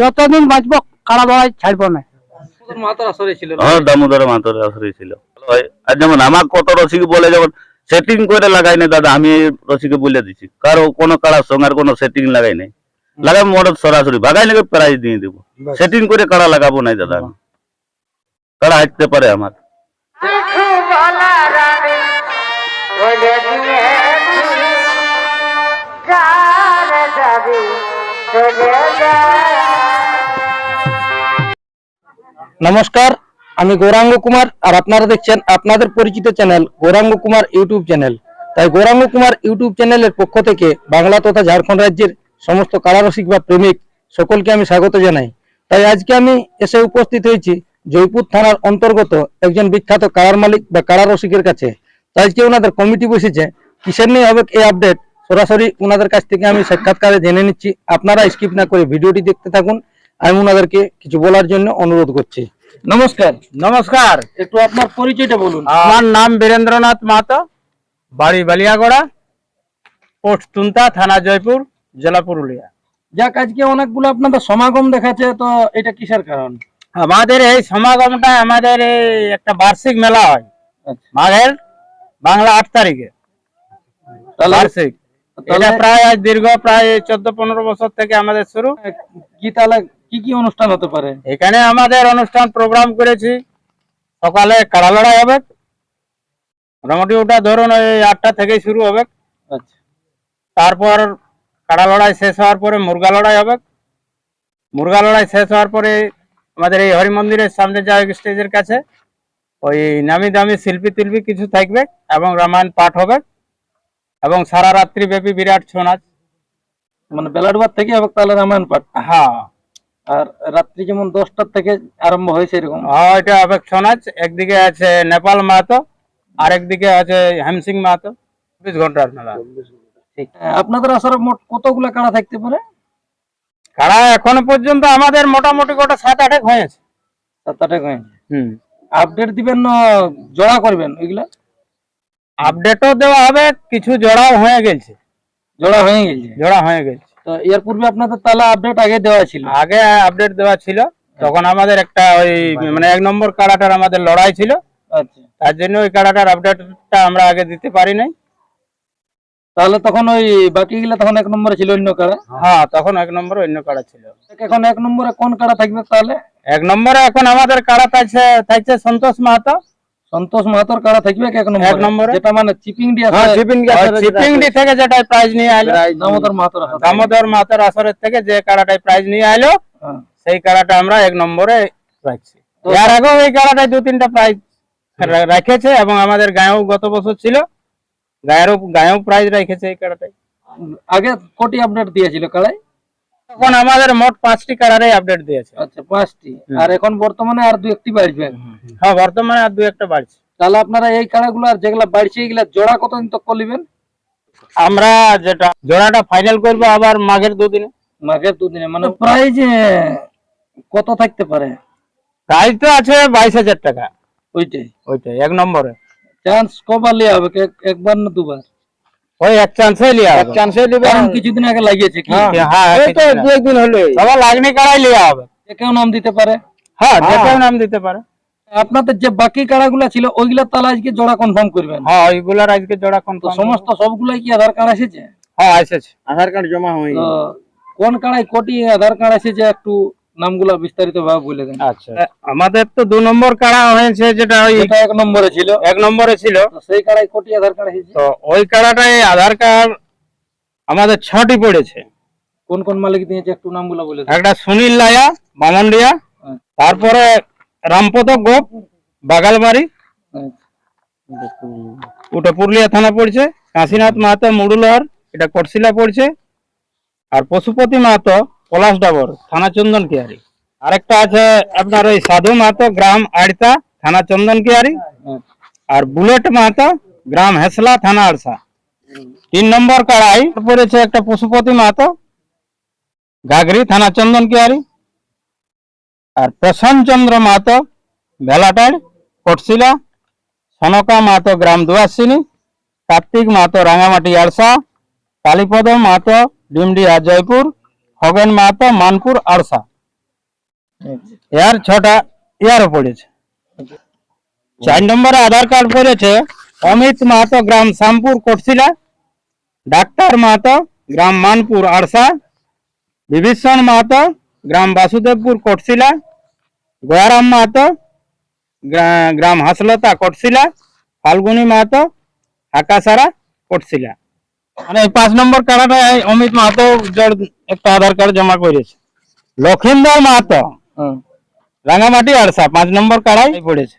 যতদিন বাঁচবো কাড়া লড়াই ছাড়বো না। দামোদর মাতর ছিল আর যেমন আমার কত রসিক বলে যেমন সেটিং করে লাগাই দাদা আমি রসিকে বলে দিচ্ছি কারও কোনো কাড়ার সঙ্গে আর কোনো সেটিং লাগাই নাই। লাগাই মোটর সরাসরি ভাগাই নাকি প্রাইজ দিয়ে দেবো। সেটিং করে কাড়া লাগাবো নাই দাদা? আমি কাড়া হাঁটতে পারে আমার? নমস্কার, আমি গৌরাঙ্গ কুমার আর আপনারা দেখছেন আপনাদের পরিচিত channel Gauranga Kumar YouTube channel. তাই গৌরাঙ্গ কুমার ইউটিউব চ্যানেলের পক্ষ থেকে বাংলা তথা ঝাড়খণ্ড রাজ্যের সমস্ত কারারসিক বা প্রেমিক সকলকে আমি স্বাগত জানাই। তাই আজকে আমি এসে উপস্থিত হয়েছি জয়পুর থানার অন্তর্গত একজন বিখ্যাত কারার মালিক বা কারারসিকের কাছে। তাই আজকে ওনাদের কমিটি বসেছে, কিসের নিয়ে হবে এই আপডেট সরাসরি ওনাদের কাছ থেকে আমি সাক্ষাৎকারে জেনে নিচ্ছি। আপনারা স্কিপ না করে ভিডিওটি দেখতে থাকুন। আমি ওনাদেরকে কিছু বলার জন্য অনুরোধ করছি। নমস্কার। নমস্কার। একটু আপনার পরিচয়টা বলুন। আমার নাম বীরেন্দ্রনাথ মাহাতো বাড়ি বালিয়াগড়া পোস্ট তুন্তা থানা জয়পুর জেলা পুরুলিয়া। যাক আজকে অনেকগুলো আপনাদের সমাগম দেখাচ্ছে তো এটা কিসের কারণ? আমাদের এই সমাগমটা আমাদের এই একটা বার্ষিক মেলা হয়। আচ্ছা। মাঘের বাংলা আট তারিখে। বার্ষিক। এটা প্রায় দীর্ঘ প্রায় চোদ্দ পনেরো বছর থেকে আমাদের শুরু। কি তাহলে কি কি অনুষ্ঠান হতে পারে? এখানে আমাদের অনুষ্ঠান প্রোগ্রাম করেছি। সকালে কাড়া লড়াই হবে। মোটামুটি ওটা ধরুন ওই আটটা থেকেই শুরু হবে। আচ্ছা। তারপর কাড়া লড়াই শেষ হওয়ার পরে মুরগা লড়াই হবে। মুরগা লড়াই শেষ হওয়ার পরে আমাদের এই হরি মন্দিরের সামনে যা স্টেজের কাছে ওই নামি দামি শিল্পী তিল্পী কিছু থাকবে এবং রামায়ণ পাঠ হবে। এবং সারা রাত্রি ব্যাপী বিরাট ছৌ নাচ মানে বেলাডুবার থেকে হবে তাহলে রামায়ণ পাঠ। হ্যাঁ। আর রাত্রি যেমন দশটার থেকে আরম্ভ হয়েছে এরকম। হ্যাঁ এটা হবে ছৌ নাচ একদিকে আছে নেপাল মাহাতো আর একদিকে আছে হেমসিং মাহাতো। চব্বিশ ঘণ্টার মেলা ঠিক। আপনাদের আসলে মোট কতগুলো কাড়া থাকতে পারে? কাড়া এখনও পর্যন্ত আমাদের মোটামুটি গোটা সাত আটেক হয়েছে। সাত আটে হয়েছে। হুম। আপডেট দিবেন না জোড়া করবেন ওইগুলা? আপডেটও দেওয়া হবে কিছু জোড়াও হয়ে গেছে। জোড়া হয়ে গেছে? জোড়া হয়ে গেছে। তো এর পূর্বে আপনাদের তাহলে আপডেট আগে দেওয়া ছিল? আগে আপডেট দেওয়া ছিল। তখন আমাদের একটা ওই মানে এক নম্বর কাড়াটার আমাদের লড়াই ছিল। আচ্ছা। তার জন্য ওই কাড়াটার আপডেটটা আমরা আগে দিতে পারি নাই। তাহলে তখন ওই বাকিগুলা তখন এক নম্বরে ছিল অন্য কাড়া? হ্যাঁ তখন এক নম্বর অন্য কাড়া ছিল। এখন এক নম্বরে কোন কাড়া থাকবে তাহলে? এক নম্বরে এখন আমাদের কাড়া থাকছে থাকছে সন্তোষ মাহাতো। সন্তোষ মাহাতোর কাড়া থাকবে এক নম্বরে? এক নম্বরে। যেটা মানে চিপিং ডি আছে চিপিংডি থেকে যেটা প্রাইজ নিয়ে আইলো দামোদর মাহাতোর দামোদর মাহাতোর আসরের থেকে যে কাড়াটাই প্রাইজ নিয়ে আইলো হ্যাঁ। সেই কাড়াটা আমরা এক নম্বরে রাখছি। এর আগেও এই কাড়াটায় দু তিনটা প্রাইজ রেখেছে এবং আমাদের গায়েও গত বছর ছিল গায়েরও গায়েও প্রাইজ রেখেছে এই কাড়াটাই। আগে কোটি আপডেট দিয়েছিল কাড়াই? এখন আমাদের মোট পাঁচটি কাড়ারই আপডেট দিয়েছে। আচ্ছা পাঁচটি। আর এখন বর্তমানে আর দু একটি বাড়বে হ্যাঁ বর্তমানে আর দু একটা বাড়ছে। তাহলে আপনারা এই কাড়াগুলো আর যেগুলা বাড়ছে এগুলা জোড়া করলিবেন? আমরা যেটা জোড়াটা ফাইনাল করব আবার মাঘের দুদিনে। মাঘের দুদিনে মানে প্রাইজ কত থাকতে পারে? প্রাইজ তো আছে বাইশ হাজার টাকা। ওইটাই। ওইটাই এক নম্বরে। চান্স কবার লিয়া হবে এক- একবার না দুবার? ওই এক চান্সে লিয়া এক চান্সে লিবে। কারণ কিছুদিন আগে লাগিয়েছে কি? হ্যাঁ এই তো দু একদিন হলো সবার লাগনি কাড়াই লিয়া হবে। যে কেউ নাম দিতে পারে। হ্যাঁ যে কেউ নাম দিতে পারে। আপনাদের যে বাকি কাড়াগুলা ছিল ওইগুলা তাহলে আজকে জোড়া কনফার্ম করবেন? হ্যাঁ ওইগুলার আজকে জোড়া কোন তো সমস্ত সবগুলাই কি আধার কার্ড এসেছে? হ্যাঁ এসেছে। আধার কার্ড জমা হয়ে কোন কাড়াই কোটি আধার কার্ড এসেছে একটু নামগুলা বিস্তারিত ভাবে বলে দেন। আচ্ছা। আমাদের তো দু নম্বর কাড়া হয়েছে যেটা ওই এটা এক নম্বরে ছিল। এক নম্বরে ছিল। সেই কাড়াই কোটি আধার কার্ড তো ওই কাড়াটায় আধার কার্ড আমাদের ছটি পড়েছে। কোন কোন মালিক দিয়েছে একটু নামগুলা বলে দেন। একটা সুনীল লায়া বামনডিয়া তারপরে রামপদ গোপ বাগালবাড়ি। ওটা পুরুলিয়া থানা পড়ছে। কাশীনাথ মাহাতো মুড়ুলহর এটা কটশিলা পড়ছে। আর পশুপতি মাহাতো পলাশ ডাবর, থানা চন্দন কিয়ারি। আরেকটা আছে আপনার ওই সাধু মাহাতো গ্রাম আড়তা, থানা চন্দন কিয়ারি। আর বুলেট মাহাতো গ্রাম হেসলা, থানা আড়সা। তিন নম্বর কাড়াই পড়েছে একটা পশুপতি মাহাতো গাগরি থানা চন্দন কিয়ারি। আর প্রশান্ত চন্দ্র মাহাতো ভেলাটাড় কটশিলা, সনকা মাহাতো গ্রাম দুয়াশিনী কার্তিক মাহাতো রাঙামাটি আড়সা, কালীপদ মাহাতো ডিমডিয়া জয়পুর খগেন মাহাতো, মানপুর আড়সা এর ছটা ইয়ারও পড়েছে। চার নম্বরে আধার কার্ড পড়েছে, অমিত মাহাতো, গ্রাম শ্যামপুর, কোটশিলা। ডাক্তার মাহাতো, গ্রাম মানপুর আড়সা বিভীষণ মাহাতো, গ্রাম বাসুদেবপুর, কোটশিলা। গয়ারাম মাহাতো গ্রাম হাসলতা, কোটশিলা। ফাল্গুনি মাহাতো আকাশারা কোটশিলা। মানে পাঁচ নম্বর কার্ডটা এই অমিত মাহাতো একটা আধার কার্ড জমা করেছে। লক্ষিন্দর মাহাতো। রাঙামাটি আড়সা পাঁচ নম্বর কাড়াই পড়েছে।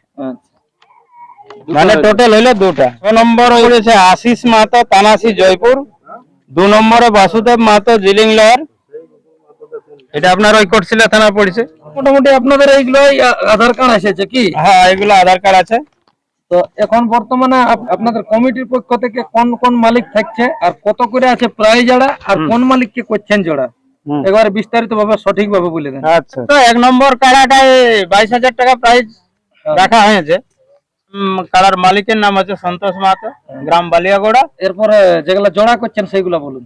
মানে টোটাল হইল দুটা। ছ নম্বর পড়েছে আশিস মাহাতো তানাসি জয়পুর। দু নম্বরে বাসুদেব মাহাতো জিলিং লহর এটা আপনার ওই কোটশিলা থানা পড়েছে? মোটামুটি আপনাদের এইগুলো আধার কার্ড এসেছে কি? হ্যাঁ এগুলো আধার কার্ড আছে। তো এখন বর্তমানে আপনাদের কমিটির পক্ষ থেকে কোন কোন মালিক থাকছে আর কত করে আছে প্রায় জোড়া আর কোন মালিককে করছেন জোড়া। এবারে বিস্তারিত ভাবে সঠিক ভাবে বলে দেন। আচ্ছা। তো এক নম্বর কাড়াটায় বাইশ হাজার টাকা প্রাইস রাখা হয়েছে। উম, কাড়ার মালিকের নাম আছে সন্তোষ মাহাতো গ্রাম বালিয়াগোড়া। এরপরে যেগুলা জোড়া করছেন সেইগুলা বলুন।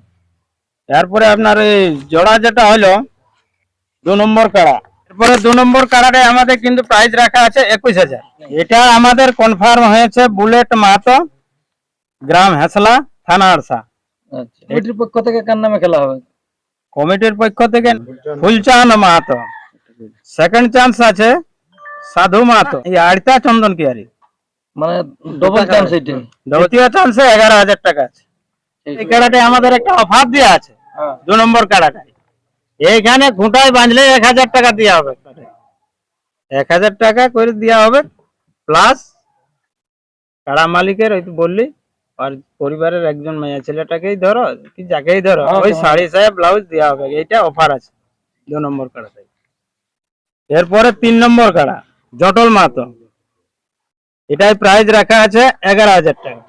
তারপরে আপনার এই জোড়া যেটা হলো দু নম্বর কাড়া। এরপরে দু নম্বর কাড়াটায় আমাদের কিন্তু প্রাইস রাখা আছে একুশ হাজার। এটা আমাদের কনফার্ম হয়েছে বুলেট মাহাতো গ্রাম হেসলা থানা আরসা আচ্ছা কমিটির পক্ষ থেকে কার নামে খেলা হবে? কমিটির পক্ষ থেকে ফুলচাঁদ মাহাতো। সেকেন্ড চান্স আছে সাধু মাহাতো। এই আড়তা চন্দন কিয়ারি। মানে ডবল চান্স এইটা দ্বিতীয় চান্সে এগারো হাজার টাকা আছে। এই কারাটে আমাদের একটা অফার দেওয়া আছে। হ্যাঁ। দু নম্বর কাড়াটায় এইখানে খুঁটায় বাঁধলে এক হাজার টাকা দেওয়া হবে। এক হাজার টাকা করে দেওয়া হবে প্লাস কাড়া মালিকের ওই বললি আর পরিবারের একজন মেয়ে ছেলেটাকেই ধরো কি যাকেই ধরো হ্যাঁ, ওই হ্যাঁ। শাড়ি সাহেব ব্লাউজ দেওয়া হবে এইটা অফার আছে দু নম্বর কাড়াটাই এরপরে তিন নম্বর কাড়া জটল মাহাতো এটাই প্রাইস রাখা আছে এগারো হাজার টাকা।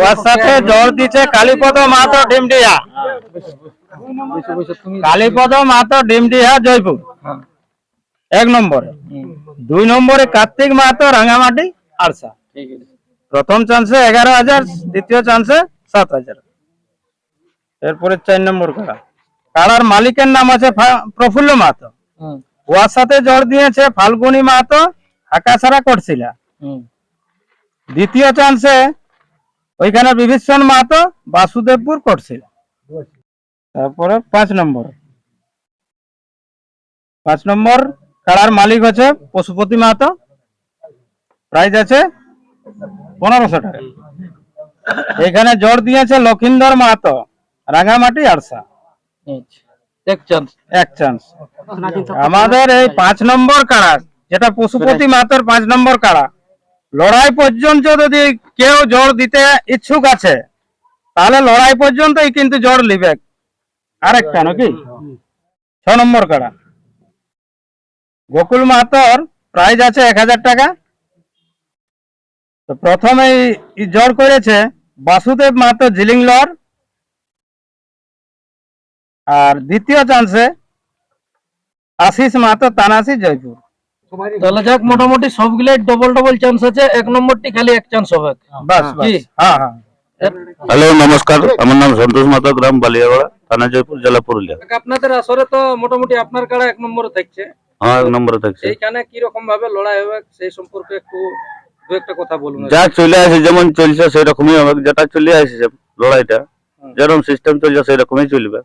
ওর সাথে জল দিচ্ছে কালীপদ বসে বসে তুমি কালীপদ মাহাতো ডিমডিহা জয়পুর। হ্যাঁ। এক নম্বরে। দুই নম্বরে কার্তিক মাহাতো রাঙামাটি আরসা। প্রথম চান্সে এগারো হাজার দ্বিতীয় চান্সে সাত হাজার। এরপরে চার নম্বর কাড়া। কাড়ার মালিকের নাম আছে প্রফুল্ল মাহাতো। ওর সাথে জড় দিয়েছে ফাল্গুনি মাহাতো আকাশারা করছিলা। দ্বিতীয় চান্সে ওইখানে বিভীষণ মাহাতো বাসুদেবপুর করছিল। তারপরে পাঁচ নম্বর। পাঁচ নম্বর কাড়ার মালিক হচ্ছে পশুপতি মাহাতো। প্রাইস আছে পনেরোশো টাকা। এখানে জোর দিয়েছে লক্ষিন্দর মাহাতো রাঙামাটি আরসা আচ্ছা এক চান্স এক চান্স আমাদের এই পাঁচ নম্বর কাড়া যেটা পশুপতি মাতার পাঁচ নম্বর কাড়া লড়াই পর্যন্ত যদি কেউ জোর দিতে ইচ্ছুক আছে তাহলে লড়াই পর্যন্তই কিন্তু জোর লিবে আরেকটা নাকি? ছ নম্বর কাড়া। গোকুল মাহাতর প্রাইজ আছে এক হাজার টাকা। তো প্রথমে জোর করেছে বাসুদেব মাহাতো জিলিং লর। আর দ্বিতীয় চান্সে আশিস মাহাতো তানাসি জয়পুর। তাহলে যাক মোটামুটি সবগুলাই ডবল ডবল চান্স আছে। এক নম্বরটি খালি এক চান্স হবে। বাস হ্যাঁ হ্যাঁ। হ্যালো নমস্কার। আমার নাম সন্তোষ মাতা গ্রাম বালিয়াগড়া। থানা জয়পুর জেলা পুরুলিয়া। আপনাদের আসরে তো মোটামুটি আপনার কাড়া এক নম্বরে থাকছে। হ্যাঁ এক নম্বরে থাকছে। এইখানে কি রকম ভাবে লড়াই হবে সেই সম্পর্কে একটু দু একটা কথা বলুন। যা চলে আসে যেমন চলছে সেই রকমই হবে। যেটা চলে আসছে লড়াইটা যেরকম সিস্টেম চলছে সেই রকমই চলবে।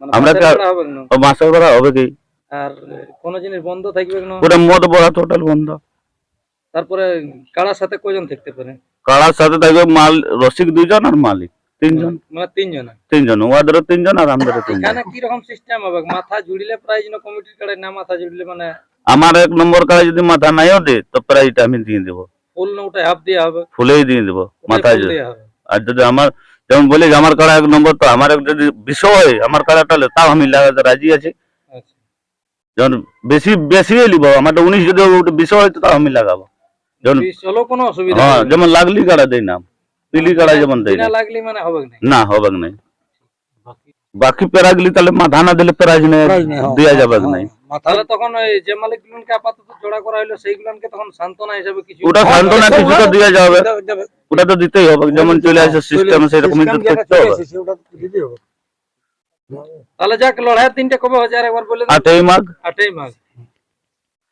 মানে আমরা বাজার করা হবে মাসের হবে কি? আর কোন জিনিস বন্ধ থাকবে না? পুরো মদ বড়া টোটাল বন্ধ। তারপরে কাড়ার সাথে কজন থাকতে পারে? কাড়ার সাথে থাকবে মাল রসিক দুইজন আর মালিক। তিনজন? মানে তিনজন তিনজন। ওদেরও তিনজন আর আমাদেরও তিনজন। এখানে কি রকম সিস্টেম হবে? মাথা জুড়িলে প্রাইজ না কমিটির কাড়ে না মাথা জুড়িলে মানে আমার এক নম্বর কাড়ে যদি মাথা নাইও দে তো প্রাইজটা আমি দিয়ে দেবো। ফুল না ওটা হাফ দেওয়া হবে। ফুলেই দিয়ে দেবো হবে। আর যদি আমার যেমন বলি আমার কাড়া এক নম্বর তো আমার যদি বিষয় হয় আমার কাড়াটা তাও আমি লাগাতে রাজি আছি। আচ্ছা। যখন বেশি বেশি লিব আমার উনিশ যদি বিষয় হয় তো তাও আমি লাগাবো। কোনো অসুবিধা হ্যাঁ যেমন লাগলি কাড়া দেই না। পিলি যেমন বিনা না লাগলে মানে হবে না? না হবে নাই। বাকি প্যারাগুলি তাহলে মাথা না দিলে প্যারাজ নেই দেওয়া যাবে নাই। তাহলে তখন যে মালিক আপাতত জোড়া করা হলো সেইগুলোকে তখন সান্ত্বনা হিসেবে কিছু ওটা সান্ত্বনা কিছু তো দেওয়া যাবে। ওটা তো দিতেই হবে যেমন চলে আসে সিস্টেম সেরকমই তো করতে হবে। তাহলে যাক লড়াইয়ের দিনটা কবে হচ্ছে আর একবার বলে আটই মাঘ। আটই মাঘ।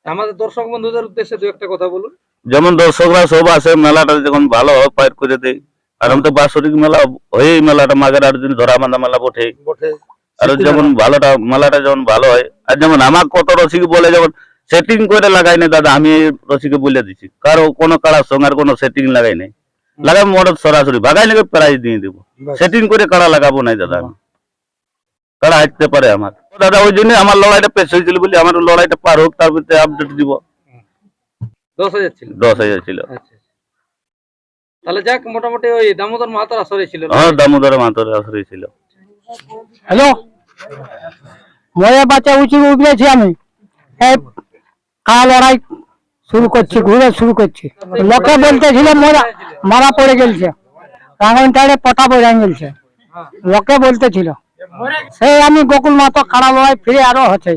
আমাদের দর্শক বন্ধুদের উদ্দেশ্যে দু একটা কথা বলুন। যেমন দর্শকরা সব আসে মেলাটা যখন ভালো হয় পার করে দেয় আর আমি তো বাৎসরিক মেলা হয়ে মেলাটা মাঘের আট দিন ধরা বাঁধা মেলা বটে। আর যেমন ভালোটা মেলাটা যেমন ভালো হয় আর যেমন আমার কত রসিক বলে যেমন সেটিং করে লাগাই না দাদা আমি রসিকে বলে দিচ্ছি কারও কোনো কাড়ার সঙ্গে আর কোনো সেটিং লাগাই নাই। লাগাই মোটর সরাসরি ভাগাই নাকি প্রাইজ দিয়ে দেবো। সেটিং করে কাড়া লাগাবো নাই দাদা আমি। কাড়া হাঁটতে পারে আমার। দাদা ওই জন্য আমার লড়াইটা পেশ হয়েছিল বলে আমার লড়াইটা পার হোক তার ভিতরে আপডেট দিব। দশ হাজার ছিল। দশ হাজার ছিল। আচ্ছা তাহলে যাক মোটামুটি ওই দামোদর মাহাতার আসরে ছিল না? দামোদর মাতরে আসরে ছিল। হ্যালো? মজা বাচ্চা উঁচু উঠেছি আমি। এই কাল লড়াই শুরু করছি ঘুরে শুরু করছি। লোকে বলতেছিল মোরা মারা পড়ে রাঙন টাড়ে পটা পড়ে গেছে লোকে বলতেছিল সেই আমি গোকুল মাতো কাড়া লড়াই ফিরে আরও হচ্ছে।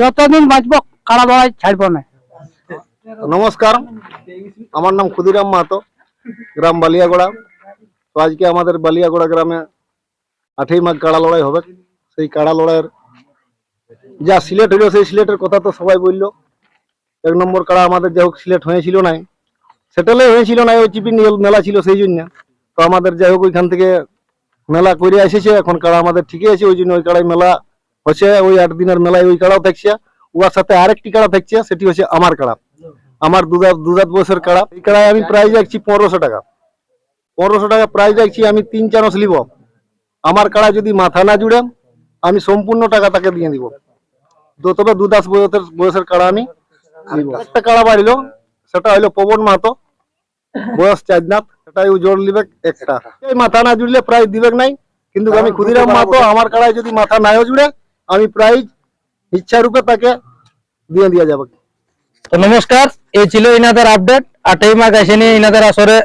যতদিন বাঁচবো কাড়া লড়াই ছাড়বো না। নমস্কার। আমার নাম ক্ষুদিরাম মাহাতো, গ্রাম বালিয়াগোড়া। তো আজকে আমাদের বালিয়াগোড়া গ্রামে আঠেই মাঘ কাড়া লড়াই হবে। সেই কাড়া লড়াইয়ের যা সিলেট হইল সেই সিলেটের কথা তো সবাই বলল। এক নম্বর কাড়া আমাদের যাই হোক, সিলেট হয়েছিল নাই। সেটেলে হয়েছিল না ওই চিপি মেলা ছিল সেই জন্য। তো আমাদের যাই হোক, ওইখান থেকে মেলা করে এসেছে। এখন কাড়া আমাদের ঠিকই আছে, ওই জন্য ওই কাড়াই মেলা হচ্ছে। ওই আট দিনের মেলায় ওই কাড়াও থাকছে। উহার সাথে আরেকটি কাড়া থাকছে, সেটি হচ্ছে আমার কাড়া। আমার দুধাত দুধাত বয়সের কাড়া। এই কাড়ায় আমি প্রাইজ রাখছি পনেরোশো টাকা। পনেরোশো টাকা প্রাইজ রাখছি আমি তিন চানস লিব। আমার কাড়া যদি মাথা না জুড়ে আমি সম্পূর্ণ টাকা তাকে দিয়ে দিব। তবে দুদাস বয়সের বয়সের কাড়া আমি নিব একটা কাড়া বাড়িল সেটা হইল পবন মাহাতো। বয়স চাঁদনাথ সেটাই জোর লিবে একটা। এই মাথা না জুড়লে প্রাইজ দিবে নাই কিন্তু আমি ক্ষুদিরাম মাহাতো আমার কাড়ায় যদি মাথা নাও জুড়ে আমি প্রাইজ ইচ্ছারূপে তাকে দিয়ে দিয়ে যাবে। তো নমস্কার, এই ছিল ইনাদের আপডেট আটই মাঘ এসে নিয়ে ইনাদের আসরে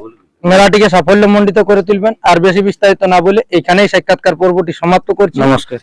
মেলাটিকে সাফল্য সাফল্যমণ্ডিত করে তুলবেন। আর বেশি বিস্তারিত না বলে এখানেই সাক্ষাৎকার পর্বটি সমাপ্ত করছি। নমস্কার।